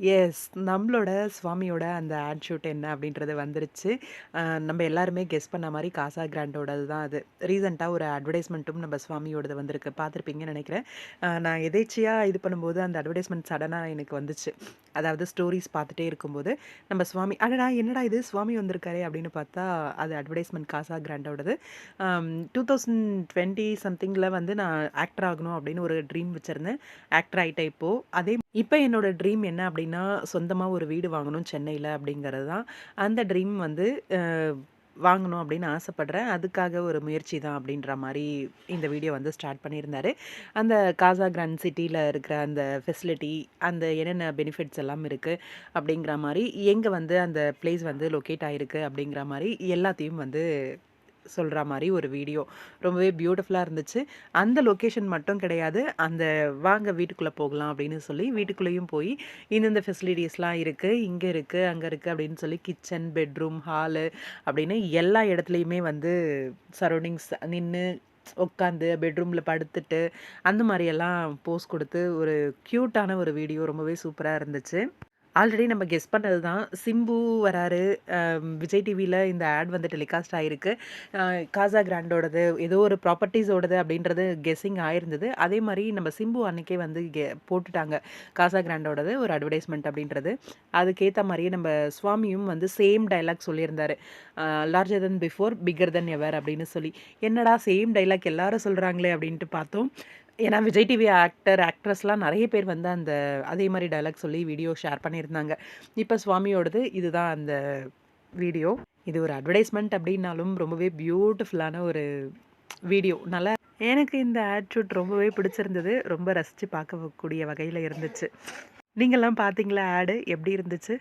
Yes நம்மளோட சுவாமியோட அந்த ஆட் ஷூட் என்ன அப்படின்றது வந்துருச்சு. அஹ் நம்ம எல்லாருமே கெஸ் பண்ண மாதிரி காசா கிராண்டோடது தான் அது. ரீசெண்டாக ஒரு அட்வர்டைஸ்மெண்ட்டும் நம்ம சுவாமியோடது வந்திருக்கு. பார்த்துருப்பீங்கன்னு நினைக்கிறேன். அஹ் நான் எதேச்சியாக இது பண்ணும்போது அந்த அட்வர்டைஸ்மெண்ட் சடனாக எனக்கு வந்துச்சு. அதாவது ஸ்டோரிஸ் பார்த்துட்டே இருக்கும்போது நம்ம சுவாமி அடடா என்னடா இது? சுவாமி வந்திருக்காரே அப்படின்னு பார்த்தா அது அட்வர்டைஸ்மெண்ட் காசா கிராண்டோடது டூ தௌசண்ட் டுவெண்ட்டி சம்திங்கில் வந்து நான் ஆக்டர் ஆகணும் அப்படின்னு ஒரு ட்ரீம் வச்சுருந்தேன். ஆக்டர் ஆகிட்டேன் இப்போது அதே இப்போ என்னோட ட்ரீம் என்ன அப்படின்னா சொந்தமாக ஒரு வீடு வாங்கணும் சென்னையில் அப்படிங்கிறது தான். அந்த ட்ரீம் வந்து வாங்கணும் அப்படின்னு ஆசைப்பட்றேன். அதுக்காக ஒரு முயற்சி தான் அப்படின்ற மாதிரி இந்த வீடியோ வந்து ஸ்டார்ட் பண்ணியிருந்தாரு. அந்த காசா கிராண்ட் சிட்டியில் இருக்கிற அந்த ஃபெசிலிட்டி அந்த என்னென்ன பெனிஃபிட்ஸ் எல்லாம் இருக்குது அப்படிங்கிற மாதிரி எங்கே வந்து அந்த பிளேஸ் வந்து லொக்கேட் ஆகிருக்கு அப்படிங்கிற மாதிரி எல்லாத்தையும் வந்து சொல்கிற மாதிரி ஒரு வீடியோ. ரொம்பவே பியூட்டிஃபுல்லாக இருந்துச்சு. அந்த லொக்கேஷன் மட்டும் கிடையாது. அந்த வாங்க வீட்டுக்குள்ளே போகலாம் அப்படின்னு சொல்லி வீட்டுக்குள்ளேயும் போய் இந்தந்த ஃபெசிலிட்டிஸ்லாம் இருக்குது இங்கே இருக்குது அங்கே இருக்குது அப்படின்னு சொல்லி கிச்சன் பெட்ரூம் ஹாலு அப்படின்னு எல்லா இடத்துலையுமே வந்து சரௌண்டிங்ஸ் நின்று உட்காந்து பெட்ரூமில் படுத்துட்டு அந்த மாதிரியெல்லாம் போஸ் கொடுத்து ஒரு க்யூட்டான ஒரு வீடியோ ரொம்பவே சூப்பராக இருந்துச்சு. ஆல்ரெடி நம்ம கெஸ் பண்ணது தான். சிம்பு வராரு. விஜய் டிவியில் இந்த ஆட் வந்து டெலிகாஸ்ட் ஆகிருக்கு காசா கிராண்டோடது ஏதோ ஒரு ப்ராப்பர்ட்டிஸோடது அப்படின்றது கெஸ்ஸிங் ஆயிருந்தது. அதே மாதிரி நம்ம சிம்பு அன்னைக்கே வந்து கெ போட்டுட்டாங்க. காசா கிராண்டோடது ஒரு அட்வர்டைஸ்மெண்ட் அப்படின்றது. அதுக்கேற்ற மாதிரியே நம்ம சுவாமியும் வந்து சேம் டைலாக் சொல்லியிருந்தார். Larger than before bigger than ever அப்படின்னு சொல்லி. என்னடா சேம் டைலாக் எல்லாரும் சொல்கிறாங்களே அப்படின்ட்டு பார்த்தோம். ஏன்னா விஜய் டிவி ஆக்டர் ஆக்ட்ரஸ்லாம் நிறைய பேர் வந்து அந்த அதே மாதிரி டைலாக் சொல்லி வீடியோ ஷேர் பண்ணியிருந்தாங்க. இப்போ சுவாமியோடது இதுதான் அந்த வீடியோ இது ஒரு அட்வர்டைஸ்மெண்ட் அப்படின்னாலும் ரொம்பவே பியூட்டிஃபுல்லான ஒரு வீடியோ நல்லா எனக்கு இந்த ஆட் ஷூட் ரொம்பவே பிடிச்சிருந்தது. ரொம்ப ரசித்து பார்க்கக்கூடிய வகையில் இருந்துச்சு. நீங்கள்லாம் பார்த்தீங்களா ஆடு எப்படி இருந்துச்சு?